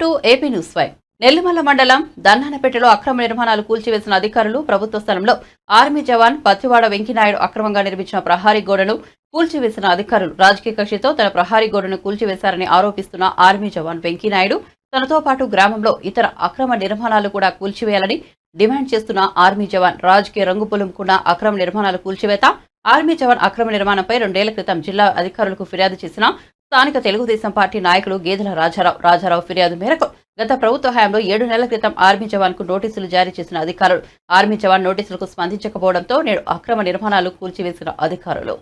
To AP news five. Nellimalla మండలం దన్నానపేటలో అక్రమ నిర్మాణాలు కూల్చివేసిన అధికారులు ప్రభుత్వ స్థలంలో ఆర్మీ జవాన్ పత్తివాడ వెంకినాయుడు అక్రమంగా నిర్మించిన ప్రహారీ గోడను కూల్చివేసిన అధికారులు. రాజకీయ కక్షితో తన ప్రహారీ గోడను కూల్చివేశారని ఆరోపిస్తున్న ఆర్మీ జవాన్ వెంకినాయుడు తనతో పాటు గ్రామంలో ఇతర అక్రమ నిర్మాణాలు కూడా కూల్చివేయాలని డిమాండ్ చేస్తున్న ఆర్మీ జవాన్. రాజకీయ రంగు పులుముకున్న అక్రమ నిర్మాణాలు కూల్చివేత. ఆర్మీ జవాన్ అక్రమ నిర్మాణంపై రెండేళ్ళ క్రితం జిల్లా అధికారులకు ఫిర్యాదు చేసిన స్థానిక తెలుగుదేశం పార్టీ నాయకులు గేదెల రాజారావు రాజారావు ఫిర్యాదు మేరకు గత ప్రభుత్వ హయాంలో ఏడు నెలల క్రితం ఆర్మీ జవాన్కు నోటీసులు జారీ చేసిన అధికారులు. ఆర్మీ జవాన్ నోటీసులకు స్పందించకపోవడంతో నేడు అక్రమ నిర్మాణాలు కూల్చివేసిన అధికారులు.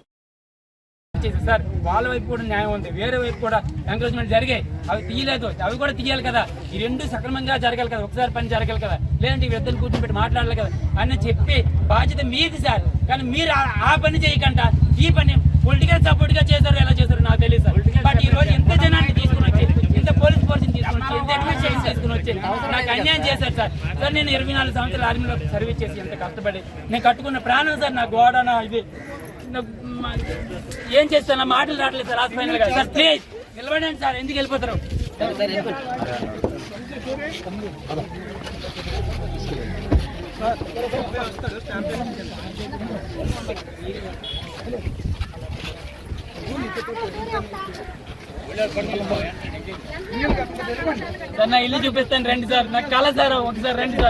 సార్. వాళ్ళ వైపు కూడా న్యాయం ఉంది. వేరే వైపు కూడా ఎంకరేజ్మెంట్ జరిగాయి అవి తీయలేదు. అవి కూడా తీయాలి కదా. ఈ రెండు సక్రమంగా జరగాలి కదా. ఒకసారి పని జరగాలి కదా. లేదంటే ఈ ఇద్దరు పెట్టి మాట్లాడాలి కదా. అని చెప్పి బాధ్యత మీది సార్. కానీ మీరు ఆ- ఆ పని చేయకుండా ఈ పని పొలిటికల్ సపోర్ట్గా చేశారు ఎలా చేశారు నాకు తెలియదు సార్. అడ్మినిస్ట్రేషన్ తీసుకుని వచ్చి నాకు అన్యాయం చేశారు సార్. సార్ నేను ఇరవై నాలుగు సంవత్సరాలు ఆర్మీలో సర్వీస్ చేసి ఎంత కష్టపడి నేను కట్టుకున్న ప్రాణం సార్ నా గోడ నా ఇది. నా- ఏం చేస్తాను? మాటలు రావట్లేదు సార్ హాస్పిటల్గా సార్ ప్లీజ్ నిలబడండి సార్ ఎందుకు వెళ్ళిపోతారు? సార్ నా ఇల్లు చూపిస్తాను రండి సార్. నాకు కళ సార్ ఒకసారి రండి సార్.